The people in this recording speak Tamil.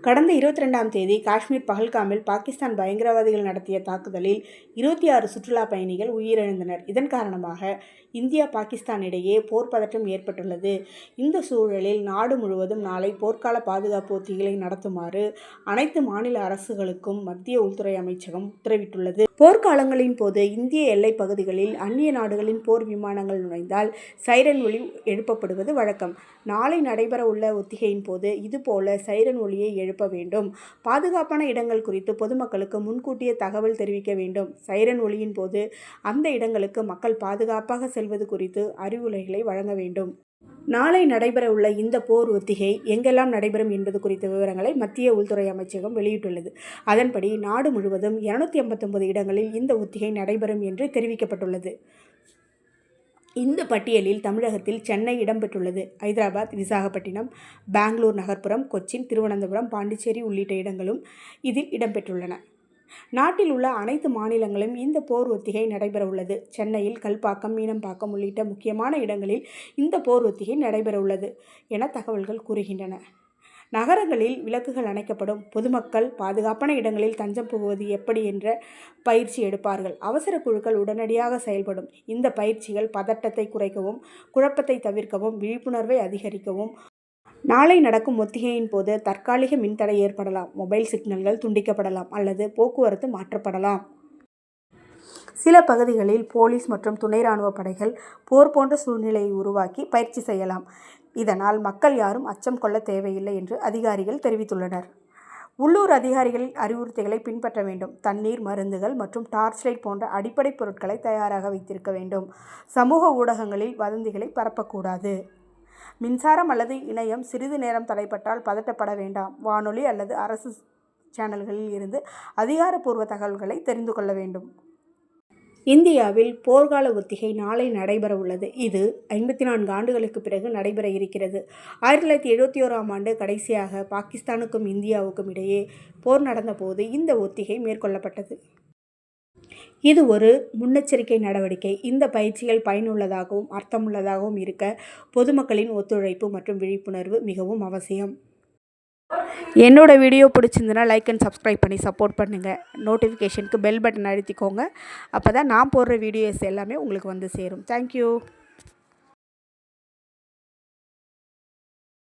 கடந்த இருபத்தி ரெண்டாம் தேதி காஷ்மீர் பஹல்காமில் பாகிஸ்தான் பயங்கரவாதிகள் நடத்திய தாக்குதலில் இருபத்தி ஆறு சுற்றுலா பயணிகள் உயிரிழந்தனர். இதன் காரணமாக இந்தியா பாகிஸ்தான் இடையே போர் பதற்றம் ஏற்பட்டுள்ளது. இந்த சூழலில் நாடு முழுவதும் நாளை போர்க்கால பாதுகாப்பு ஒத்திகளை நடத்துமாறு அனைத்து மாநில அரசுகளுக்கும் மத்திய உள்துறை அமைச்சகம் உத்தரவிட்டுள்ளது. போர்க்காலங்களின் போது இந்திய எல்லைப் பகுதிகளில் அந்நிய நாடுகளின் போர் விமானங்கள் நுழைந்தால் சைரன் ஒளி எழுப்பப்படுவது வழக்கம். நாளை நடைபெற உள்ள ஒத்திகையின் போது இதுபோல சைரன் ஒலியை எழுப்ப வேண்டும். பாதுகாப்பான இடங்கள் குறித்து பொதுமக்களுக்கு முன்கூட்டியே தகவல் தெரிவிக்க வேண்டும். சைரன் ஒளியின் போது அந்த இடங்களுக்கு மக்கள் பாதுகாப்பாக செல்வது குறித்து அறிவுரைகளை வழங்க வேண்டும். நாளை நடைபெறவுள்ள இந்த போர் ஒத்திகை எங்கெல்லாம் நடைபெறும் என்பது குறித்த விவரங்களை மத்திய உள்துறை அமைச்சகம் வெளியிட்டுள்ளது. அதன்படி நாடு முழுவதும் இருநூத்தி ஐம்பத்தொன்பது இடங்களில் இந்த ஒத்திகை நடைபெறும் என்று தெரிவிக்கப்பட்டுள்ளது. இந்த பட்டியலில் தமிழகத்தில் சென்னை இடம்பெற்றுள்ளது. ஹைதராபாத் ஐதராபாத் விசாகப்பட்டினம் பெங்களூர் நகர்புறம் கொச்சின் திருவனந்தபுரம் பாண்டிச்சேரி உள்ளிட்ட இடங்களும் இதில் இடம்பெற்றுள்ளன. நாட்டில் உள்ள அனைத்து மாநிலங்களும் இந்த போர் ஒத்திகை நடைபெறவுள்ளது. சென்னையில் கல்பாக்கம் மீனம்பாக்கம் உள்ளிட்ட முக்கியமான இடங்களில் இந்த போர் ஒத்திகை நடைபெறவுள்ளது என தகவல்கள் கூறுகின்றன. நகரங்களில் விளக்குகள் அணைக்கப்படும். பொதுமக்கள் பாதுகாப்பான இடங்களில் தஞ்சம் புகுவது எப்படி என்ற பயிற்சி எடுப்பார்கள். அவசர குழுக்கள் உடனடியாக செயல்படும். இந்த பயிற்சிகள் பதட்டத்தை குறைக்கவும் குழப்பத்தை தவிர்க்கவும் விழிப்புணர்வை அதிகரிக்கவும். நாளை நடக்கும் ஒத்திகையின் போது தற்காலிக மின்தடை ஏற்படலாம் மொபைல் சிக்னல்கள் துண்டிக்கப்படலாம் அல்லது போக்குவரத்து மாற்றப்படலாம். சில பகுதிகளில் போலீஸ் மற்றும் துணை இராணுவ படைகள் போர் போன்ற சூழ்நிலையை உருவாக்கி பயிற்சி செய்யலாம். இதனால் மக்கள் யாரும் அச்சம் கொள்ள தேவையில்லை என்று அதிகாரிகள் தெரிவித்துள்ளனர். உள்ளூர் அதிகாரிகளின் அறிவுறுத்திகளை பின்பற்ற வேண்டும். தண்ணீர் மருந்துகள் மற்றும் டார்ச் லைட் போன்ற அடிப்படை பொருட்களை தயாராக வைத்திருக்க வேண்டும். சமூக ஊடகங்களில் வதந்திகளை பரப்பக்கூடாது. மின்சாரம் அல்லது இணையம் சிறிது நேரம் தடைப்பட்டால் பதட்டப்பட வேண்டாம். வானொலி அல்லது அரசு சேனல்களில் இருந்து அதிகாரப்பூர்வ தகவல்களை தெரிந்து கொள்ள வேண்டும். இந்தியாவில் போர்க்கால ஒத்திகை நாளை நடைபெற உள்ளது. இது ஐம்பத்தி நான்கு ஆண்டுகளுக்கு பிறகு நடைபெற இருக்கிறது. ஆயிரத்தி தொள்ளாயிரத்தி எழுபத்தி ஓராம் ஆண்டு கடைசியாக பாகிஸ்தானுக்கும் இந்தியாவுக்கும் இடையே போர் நடந்த போது இந்த ஒத்திகை மேற்கொள்ளப்பட்டது. இது ஒரு முன்னெச்சரிக்கை நடவடிக்கை. இந்த பயிற்சிகள் பயனுள்ளதாகவும் அர்த்தமுள்ளதாகவும் இருக்க பொதுமக்களின் ஒத்துழைப்பு மற்றும் விழிப்புணர்வு மிகவும் அவசியம். என்னோடய வீடியோ பிடிச்சிருந்துன்னா லைக் அண்ட் சப்ஸ்கிரைப் பண்ணி சப்போர்ட் பண்ணுங்கள் நோட்டிஃபிகேஷனுக்கு பெல் பட்டன் அழுத்திக்கோங்க. அப்பதான் நான் போடுற வீடியோஸ் எல்லாமே உங்களுக்கு வந்து சேரும். Thank you.